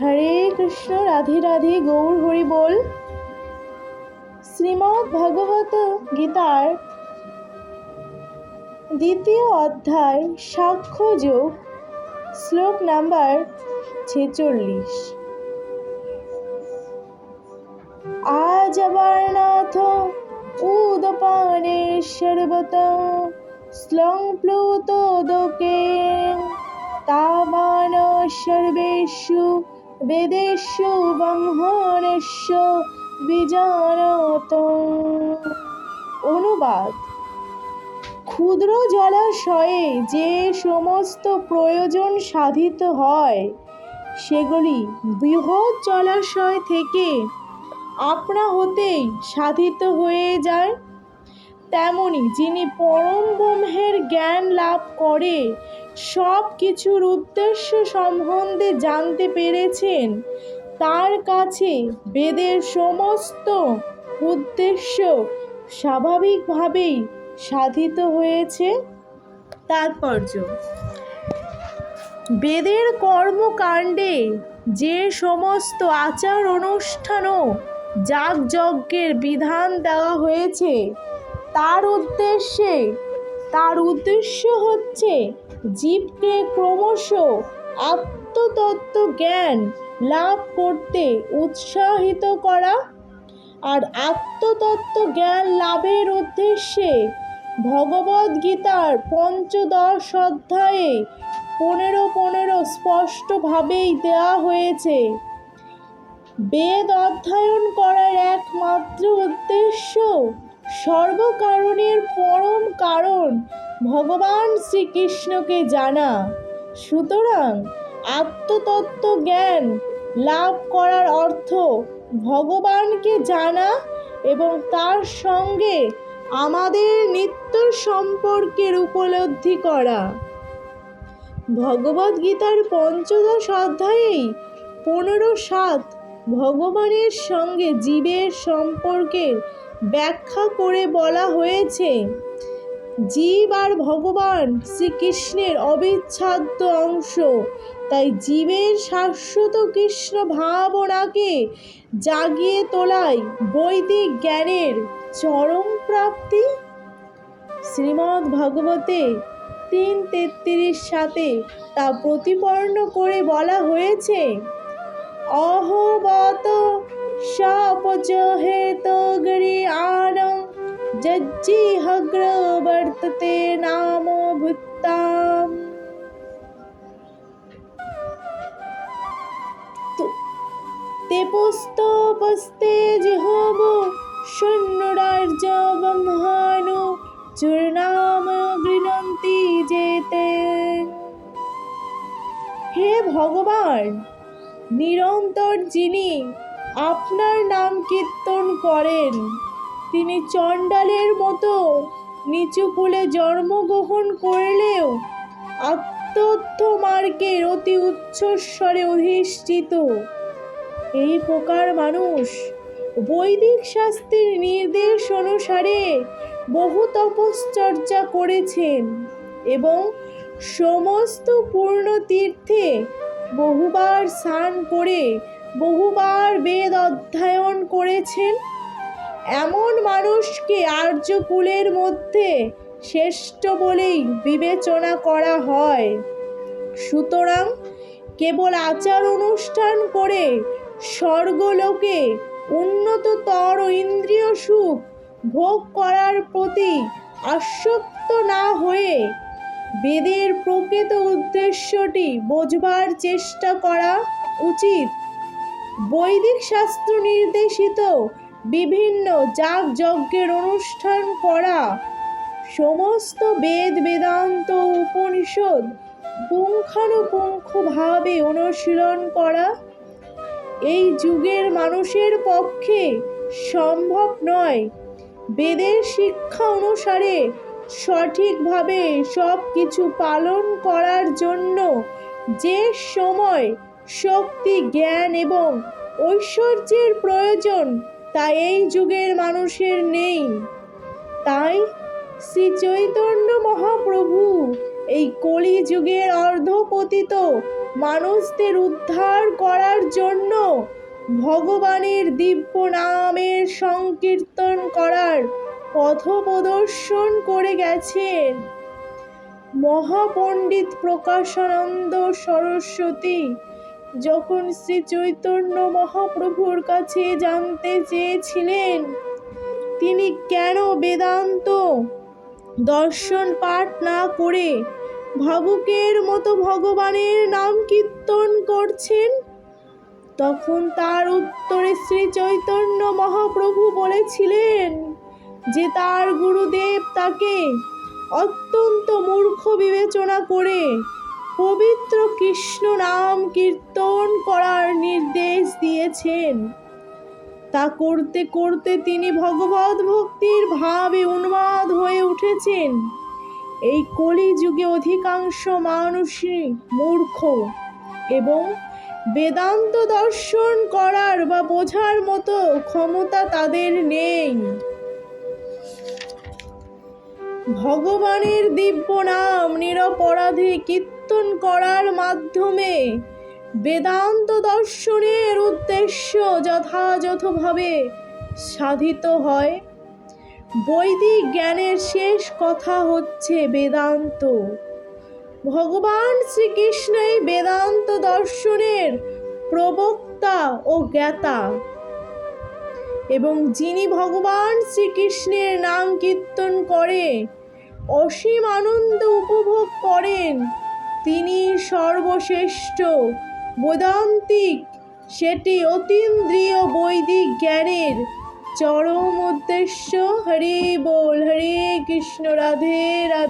হরে কৃষ্ণ, রাধে রাধে, গৌর হরি বল। শ্রীমৎ ভগবত গীতার দ্বিতীয় অধ্যায়, সাক্ষ্য যোগ, শ্লোক নাম্বার ছেচল্লিশ। আজ উদপানে সর্বত স্লং প্লুত দোকে তামান সর্বেষু বেদেষু ব্রহ্মণস্য বিজানত অনুবাদ। ক্ষুদ্র জলাশয়ে যে সমস্ত প্রয়োজন সাধিত হয়, সেগুলি বৃহৎ জলাশয় থেকে আপনা হতেই সাধিত হয়ে যায়। তেমনি যিনি পরম ব্রহ্মের জ্ঞান লাভ করে সব কিছুর উদ্দেশ্য সম্বন্ধে জানতে পেরেছেন। তার কাছে বেদের সমস্ত উদ্দেশ্য স্বাভাবিকভাবেই সাধিত হয়েছে। তাৎপর্য। বেদের কর্মকাণ্ডে যে সমস্ত আচার অনুষ্ঠানও যাগযজ্ঞের বিধান দেওয়া হয়েছে, তার উদ্দেশ্যে, তার উদ্দেশ্য হচ্ছে জীবকে ক্রমশ আত্মতত্ত্ব জ্ঞান লাভ করতে উৎসাহিত করা আর আত্মতত্ত্ব জ্ঞান লাভের উদ্দেশ্যে ভগবদ গীতার পঞ্চদশ অধ্যায়ে পনেরো পনেরো স্পষ্টভাবেই দেওয়া হয়েছে। বেদ অধ্যয়ন করার একমাত্র উদ্দেশ্য সর্বকারণের পরম কারণ ভগবান শ্রীকৃষ্ণকে জানা। সুতরাং আত্মতত্ত্ব জ্ঞান লাভ করার অর্থ ভগবানকে জানা এবং তার সঙ্গে আমাদের নিত্য সম্পর্কের উপলব্ধি করা। ভগবদ গীতার পঞ্চদশ অধ্যায়েই পনেরো সাত ভগবানের সঙ্গে জীবের সম্পর্কের ব্যাখ্যা করে বলা হয়েছে, জীব আর ভগবান শ্রীকৃষ্ণের অবিচ্ছাদ্য অংশ। তাই জীবের শাশ্বত কৃষ্ণ ভাবনাকে জাগিয়ে তোলাই বৈদিক জ্ঞানের চরম প্রাপ্তি? শ্রীমদ্ ভগবতে তিন তেত্রিশ সাথে তা প্রতিপন্ন করে বলা হয়েছে, অহবত শাপচহেত গরি আনং জজ্জিহগ্র বর্ততে নাম ভুত্তাম তেপস্তপস্তে জিহব শূন্যরার্য ব্রহ্মাণু চূর্ণাম গৃণন্তি যেতে হে ভগবান নিরন্তর যিনি আপনার নাম কীর্তন করেন। তিনি চণ্ডালের মতো নিচু কুলে জন্মগ্রহণ করলেও আত্মত্ব মার্গের অতি উচ্চস্বরে অধিষ্ঠিত। এই প্রকার মানুষ বৈদিক শাস্ত্রের নির্দেশ অনুসারে বহু তপশ্চর্যা করেছেন এবং সমস্ত পূর্ণ তীর্থে বহুবার স্নান করে বহুবার বেদ অধ্যয়ন করেছেন। এমন মানুষকে আর্যকুলের মধ্যে শ্রেষ্ঠ বলেই বিবেচনা করা হয়। সুতরাং কেবল আচার অনুষ্ঠান করে স্বর্গলোকে উন্নততর ইন্দ্রিয় সুখ ভোগ করার প্রতি আসক্ত না হয়ে বেদের প্রকৃত উদ্দেশ্যটি বোঝবার চেষ্টা করা উচিত। বৈদিক শাস্ত্র নির্দেশিত বিভিন্ন যাগযজ্ঞের অনুষ্ঠান করা। সমস্ত বেদ, বেদান্ত উপনিষদ পুঙ্খানুপুঙ্খভাবে অনুশীলন করা। এই যুগের মানুষের পক্ষে সম্ভব নয়। বেদের শিক্ষা অনুসারে সঠিকভাবে সব কিছু পালন করার জন্য যে সময় শক্তি, জ্ঞান এবং ঐশ্বর্যের প্রয়োজন তা এই যুগের মানুষের নেই। তাই শ্রী চৈতন্য মহাপ্রভু এই কলি যুগের অর্ধপতিত মানুষদের উদ্ধার করার জন্য ভগবানের দিব্য নামের সংকীর্তন করার পথ প্রদর্শন করে গেছেন। মহাপণ্ডিত প্রকাশানন্দ সরস্বতী যখন শ্রী চৈতন্য মহাপ্রভুর কাছে জানতে চেয়েছিলেন, তিনি কেন বেদান্ত দর্শন পাঠ না করে ভাবুকের মতো ভগবানের নাম কীর্তন করছেন? তখন তার উত্তরে শ্রী চৈতন্য মহাপ্রভু বলেছিলেন যে তার গুরুদেব তাকে অত্যন্ত মূর্খ বিবেচনা করে পবিত্র কৃষ্ণ নাম কীর্তন করার নির্দেশ দিয়েছেন। তা করতে করতে তিনি ভগবত ভক্তির ভাবে উন্মাদ হয়ে উঠেছেন। এই কলি যুগে অধিকাংশ মানুষই মূর্খ এবং বেদান্ত দর্শন করার বা বোঝার মতো ক্ষমতা তাদের নেই। ভগবানের দিব্য নাম নিরপরাধে কীর্তন করার মাধ্যমে বেদান্ত দর্শনের উদ্দেশ্য যথাযথভাবে সাধিত হয়। বৈদিক জ্ঞানের শেষ কথা হচ্ছে বেদান্ত। ভগবান শ্রীকৃষ্ণ এই বেদান্ত দর্শনের প্রবক্তা ও জ্ঞাতা। এবং যিনি ভগবান শ্রীকৃষ্ণের নাম কীর্তন করে অসীম আনন্দ উপভোগ করেন। তিনি সর্বশ্রেষ্ঠ। বোদান্তিক, সেটি অতীন্দ্রিয় বৈদিক জ্ঞানের চরম উদ্দেশ্য। হরে বল, হরে কৃষ্ণ, রাধে রাধে।